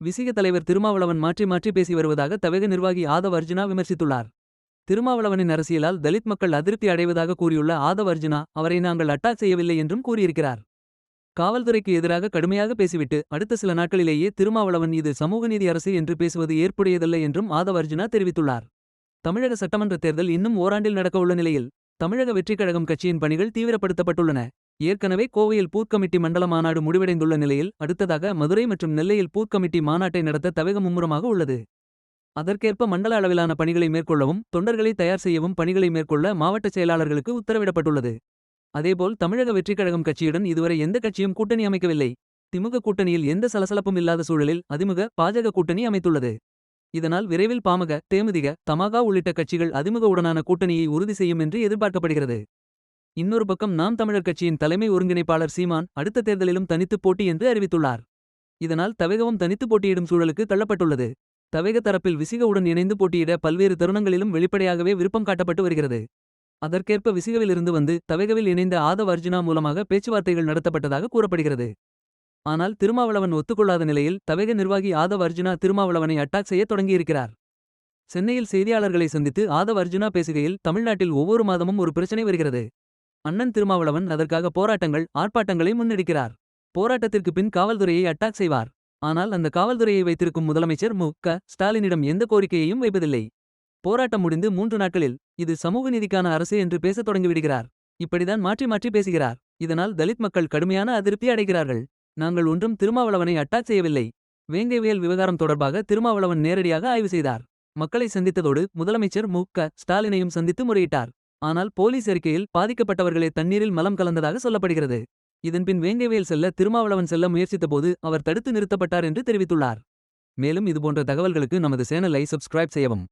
விசிக தலைவர் திருமாவளவன் மாற்றி மாற்றி பேசி வருவதாக தவேக நிர்வாகி ஆதவ் அர்ஜுனா விமர்சித்துள்ளார். திருமாவளவனின் அரசியலால் தலித் மக்கள் அதிருப்தி அடைவதாக கூறியுள்ள ஆதவ் அர்ஜுனா அவரை நாங்கள் அட்டாக் செய்யவில்லை என்றும் கூறியிருக்கிறார். காவல்துறைக்கு எதிராக கடுமையாக பேசிவிட்டு அடுத்த சில நாட்களிலேயே திருமாவளவன் இது சமூக நீதி அரசு என்று பேசுவது ஏற்புடையதல்ல என்றும் ஆதவ் அர்ஜுனா தெரிவித்துள்ளார். தமிழக சட்டமன்ற தேர்தல் இன்னும் ஓராண்டில் நடக்கவுள்ள நிலையில் தமிழக வெற்றிக் கழகம் கட்சியின் பணிகள் தீவிரப்படுத்தப்பட்டுள்ளன. ஏற்கனவே கோவையில் பூர்க்கமிட்டி கமிட்டி மண்டல மாநாடு முடிவடைந்துள்ள நிலையில் அடுத்ததாக மதுரை மற்றும் நெல்லையில் பூர்க்கமிட்டி கமிட்டி மாநாட்டை நடத்த தவேக மும்முரமாக உள்ளது. அதற்கேற்ப மண்டல அளவிலான பணிகளை மேற்கொள்ளவும் தொண்டர்களை தயார் செய்யவும் பணிகளை மேற்கொள்ள மாவட்ட செயலாளர்களுக்கு உத்தரவிடப்பட்டுள்ளது. அதேபோல் தமிழக வெற்றிக் கழகம் கட்சியுடன் இதுவரை எந்த கட்சியும் கூட்டணி அமைக்கவில்லை. திமுக கூட்டணியில் எந்த சலசலப்பும் இல்லாத சூழலில் அதிமுக பாஜக கூட்டணி அமைத்துள்ளது. இதனால் விரைவில் பாமக தேமுதிக தமாகா உள்ளிட்ட கட்சிகள் அதிமுகவுடனான கூட்டணியை உறுதி செய்யும் என்று எதிர்பார்க்கப்படுகிறது. இன்னொரு பக்கம் நாம் தமிழர் கட்சியின் தலைமை ஒருங்கிணைப்பாளர் சீமான் அடுத்த தேர்தலிலும் தனித்துப் போட்டி என்று அறிவித்துள்ளார். இதனால் தவேகவும் தனித்துப் போட்டியிடும் சூழலுக்கு தள்ளப்பட்டுள்ளது. தவேக தரப்பில் விசிகவுடன் இணைந்து போட்டியிட பல்வேறு தருணங்களிலும் வெளிப்படையாகவே விருப்பம் காட்டப்பட்டு வருகிறது. அதற்கேற்ப விசிகவிலிருந்து வந்து தவேகவில் இணைந்த ஆதவ் அர்ஜுனா மூலமாக பேச்சுவார்த்தைகள் நடத்தப்பட்டதாக கூறப்படுகிறது. ஆனால் திருமாவளவன் ஒத்துக்கொள்ளாத நிலையில் தவேக நிர்வாகி ஆதவ் அர்ஜுனா திருமாவளவனை அட்டாக் செய்ய தொடங்கியிருக்கிறார். சென்னையில் செய்தியாளர்களை சந்தித்து ஆதவ் அர்ஜுனா பேசுகையில் தமிழ்நாட்டில் ஒவ்வொரு மாதமும் ஒரு பிரச்சனை வருகிறது. அண்ணன் திருமாவளவன் அதற்காக போராட்டங்கள் ஆர்ப்பாட்டங்களை முன்னெடுக்கிறார். போராட்டத்திற்கு பின் காவல்துறையை அட்டாக் செய்வார். ஆனால் அந்த காவல்துறையை வைத்திருக்கும் முதலமைச்சர் மு. க. ஸ்டாலினிடம் எந்த கோரிக்கையையும் வைப்பதில்லை. போராட்டம் முடிந்து மூன்று நாட்களில் இது சமூக நீதிக்கான அரசு என்று பேசத் தொடங்கிவிடுகிறார் இப்படிதான் மாற்றி மாற்றி பேசுகிறார். இதனால் தலித் மக்கள் கடுமையான அதிருப்தி அடைகிறார்கள். நாங்கள் ஒன்றும் திருமாவளவனை அட்டாக் செய்யவில்லை. வேங்கைவேல் விவகாரம் தொடர்பாக திருமாவளவன் நேரடியாக ஆய்வு செய்தார். மக்களை சந்தித்ததோடு முதலமைச்சர் மு. க. ஸ்டாலினையும் சந்தித்து முறையிட்டார். ஆனால் போலீஸ் அறிக்கையில் பாதிக்கப்பட்டவர்களை தண்ணீரில் மலம் கலந்ததாக சொல்லப்படுகிறது. இதன்பின் வேங்கைவேல் செல்ல திருமாவளவன் செல்ல முயற்சித்தபோது அவர் தடுத்து நிறுத்தப்பட்டார் என்று தெரிவித்துள்ளார். மேலும் இதுபோன்ற தகவல்களுக்கு நமது சேனலை சப்ஸ்கிரைப் செய்யவும்.